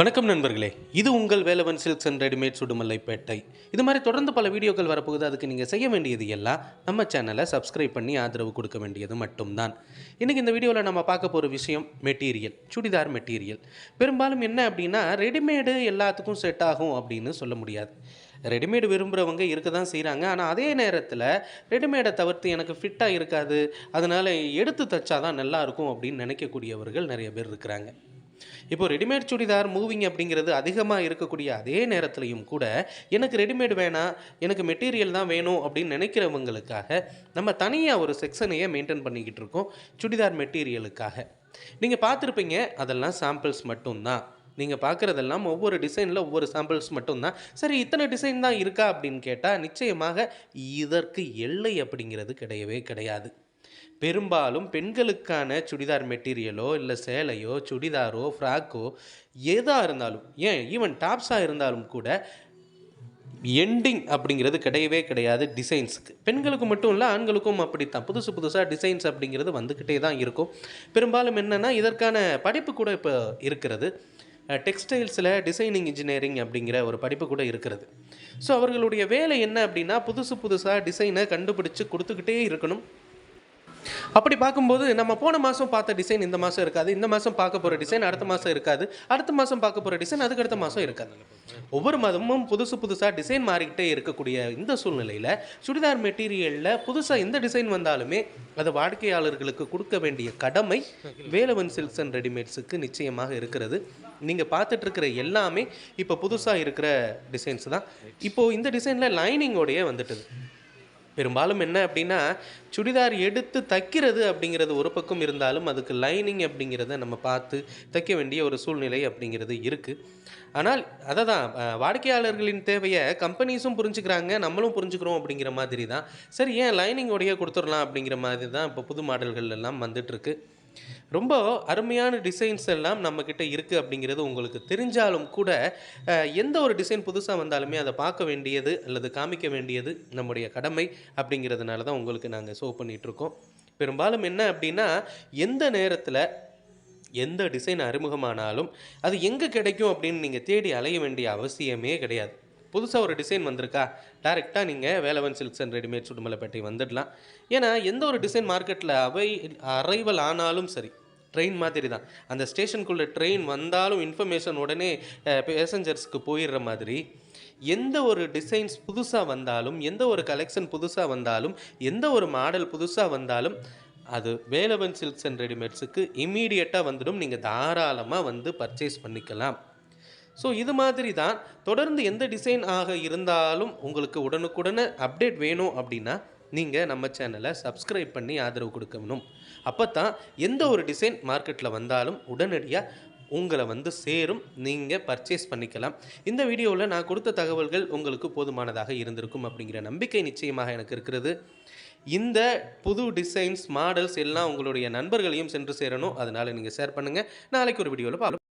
வணக்கம் நண்பர்களே. இது உங்கள் Velavan silks and readymade Udumalaipettai இது மாதிரி தொடர்ந்து பல வீடியோக்கள் வரப்போகுது. அதுக்கு நீங்கள் செய்ய வேண்டியது எல்லாம் நம்ம சேனலை சப்ஸ்கிரைப் பண்ணி ஆதரவு கொடுக்க வேண்டியது மட்டும்தான். இன்றைக்கி இந்த வீடியோவில் நம்ம பார்க்க போகிற விஷயம் மெட்டீரியல் சுடிதார் மெட்டீரியல். பெரும்பாலும் என்ன அப்படின்னா ரெடிமேடு எல்லாத்துக்கும் செட் ஆகும் அப்படின்னு சொல்ல முடியாது. ரெடிமேடு விரும்புகிறவங்க இருக்க தான் செய்கிறாங்க ஆனால் அதே நேரத்தில் ரெடிமேடை தவிர்த்து எனக்கு ஃபிட்டாக இருக்காது. அதனால் எடுத்து தைச்சா தான் நல்லாயிருக்கும் அப்படின்னு நினைக்கக்கூடியவர்கள் நிறைய பேர் இருக்கிறாங்க. இப்போ ரெடிமேட் சுடிதார் மூவிங் அப்படிங்கிறது அதிகமாக இருக்கக்கூடிய அதே நேரத்துலையும் கூட எனக்கு ரெடிமேட் வேணாம் எனக்கு மெட்டீரியல் தான் வேணும் அப்படின்னு நினைக்கிறவங்களுக்காக நம்ம தனியாக ஒரு செக்ஷனையே மெயின்டைன் பண்ணிக்கிட்டு இருக்கோம் சுடிதார் மெட்டீரியலுக்காக நீங்கள் பார்த்துருப்பீங்க அதெல்லாம் சாம்பிள்ஸ் மட்டும்தான். நீங்கள் பார்க்குறதெல்லாம் ஒவ்வொரு டிசைனில் ஒவ்வொரு சாம்பிள்ஸ் மட்டும்தான். சரி இத்தனை டிசைன் தான் இருக்கா அப்படின்னு கேட்டால் நிச்சயமாக இதற்கு எல்லை அப்படிங்கிறது கிடையவே கிடையாது. பெரும்பாலும் பெண்களுக்கான சுடிதார் மெட்டீரியலோ இல்லை சேலையோ சுடிதாரோ ஃப்ராக்கோ எதாக இருந்தாலும் ஏன் ஈவன் டாப்ஸாக இருந்தாலும் கூட எண்டிங் அப்படிங்கிறது கிடையவே கிடையாது டிசைன்ஸுக்கு பெண்களுக்கு மட்டும் இல்லை ஆண்களுக்கும் அப்படித்தான். புதுசு புதுசாக டிசைன்ஸ் அப்படிங்கிறது வந்துக்கிட்டே தான் இருக்கும். பெரும்பாலும் என்னென்னா இதற்கான படிப்பு கூட இப்போ இருக்கிறது. டெக்ஸ்டைல்ஸில் டிசைனிங் இன்ஜினியரிங் அப்படிங்கிற ஒரு படிப்பு கூட இருக்கிறது. ஸோ அவர்களுடைய வேலை என்ன அப்படின்னா புதுசு புதுசாக டிசைனை கண்டுபிடிச்சு கொடுத்துக்கிட்டே இருக்கணும். அப்படி பார்க்கும்போது நம்ம போன மாதம் பார்த்த டிசைன் இந்த மாதம் இருக்காது இந்த மாதம் பார்க்க போகிற டிசைன் அடுத்த மாதம் இருக்காது அடுத்த மாதம் பார்க்க போகிற டிசைன் அதுக்கு அடுத்த மாதம் இருக்காது. ஒவ்வொரு மாதமும் புதுசு புதுசாக டிசைன் மாறிக்கிட்டே இருக்கக்கூடிய இந்த சூழ்நிலையில் சுடிதார் மெட்டீரியலில் புதுசாக எந்த டிசைன் வந்தாலுமே அது வாடிக்கையாளர்களுக்கு கொடுக்க வேண்டிய கடமை வேலவன் சில்க்ஸ் அண்ட் ரெடிமேட்ஸுக்கு நிச்சயமாக இருக்கிறது. நீங்கள் பார்த்துட்ருக்கிற எல்லாமே இப்போ புதுசாக இருக்கிற டிசைன்ஸ் தான். இப்போது இந்த டிசைனில் லைனிங்கோடையே வந்துட்டுது. பெரும்பாலும் என்ன அப்படின்னா சுடிதார் எடுத்து தைக்கிறது அப்படிங்கிறது ஒரு பக்கம் இருந்தாலும் அதுக்கு லைனிங் அப்படிங்கிறத நம்ம பார்த்து தைக்க வேண்டிய ஒரு சூழ்நிலை அப்படிங்கிறது இருக்குது ஆனால் அதை தான் வாடிக்கையாளர்களின் தேவையை கம்பெனிஸும் புரிஞ்சுக்கிறாங்க நம்மளும் புரிஞ்சுக்கிறோம் அப்படிங்கிற மாதிரி தான் சரி ஏன் லைனிங் உடைய கொடுத்துடலாம் அப்படிங்கிற மாதிரி தான் இப்போ புது மாடல்கள் எல்லாம் வந்துட்டுருக்கு ரொம்ப அருமையான டிசைன்ஸ் எல்லாம் நம்மக்கிட்ட இருக்குது அப்படிங்கிறது உங்களுக்கு தெரிஞ்சாலும் கூட எந்த ஒரு டிசைன் புதுசாக வந்தாலுமே அதை பார்க்க வேண்டியது அல்லது காமிக்க வேண்டியது நம்முடைய கடமை அப்படிங்கிறதுனால தான் உங்களுக்கு நாங்கள் ஷோ பண்ணிகிட்ருக்கோம் பெரும்பாலும் என்ன அப்படின்னா எந்த நேரத்தில் எந்த டிசைன் அறிமுகமானாலும் அது எங்கே கிடைக்கும் அப்படின்னு நீங்கள் தேடி அலைய வேண்டிய அவசியமே கிடையாது. புதுசாக ஒரு டிசைன் வந்திருக்கா? டேரெக்டாக நீங்கள் Velavan silks and readymade Udumalaipettai வந்துடலாம். ஏன்னா எந்த ஒரு டிசைன் மார்க்கெட்டில் அவை அரைவல் ஆனாலும் சரி ட்ரெயின் மாதிரி தான் அந்த ஸ்டேஷனுக்குள்ளே ட்ரெயின் வந்தாலும் இன்ஃபர்மேஷன் உடனே பேசஞ்சர்ஸ்க்கு போயிடுற மாதிரி எந்த ஒரு டிசைன்ஸ் புதுசாக வந்தாலும் எந்த ஒரு கலெக்ஷன் புதுசாக வந்தாலும் எந்த ஒரு மாடல் புதுசாக வந்தாலும் அது வேலவன் சில்க்ஸ் அண்ட் ரெடிமேட்ஸுக்கு இம்மீடியட்டாக வந்துடும். நீங்கள் தாராளமாக வந்து பர்ச்சேஸ் பண்ணிக்கலாம். ஸோ இது மாதிரி தான் தொடர்ந்து எந்த டிசைன் ஆக இருந்தாலும் உங்களுக்கு உடனுக்குடனே அப்டேட் வேணும் அப்படின்னா நீங்கள் நம்ம சேனலை சப்ஸ்கிரைப் பண்ணி ஆதரவு கொடுக்கணும் அப்போ தான் எந்த ஒரு டிசைன் மார்க்கெட்டில் வந்தாலும் உடனடியாக உங்களை வந்து சேரும். நீங்கள் பர்ச்சேஸ் பண்ணிக்கலாம். இந்த வீடியோவில் நான் கொடுத்த தகவல்கள் உங்களுக்கு போதுமானதாக இருந்திருக்கும் அப்படிங்கிற நம்பிக்கை நிச்சயமாக எனக்கு இருக்கிறது. இந்த புது டிசைன்ஸ் மாடல்ஸ் எல்லாம் உங்களுடைய நண்பர்களையும் சென்று சேரணும். அதனால் நீங்கள் ஷேர் பண்ணுங்கள் நாளைக்கு ஒரு வீடியோவில் பார்க்கலாம்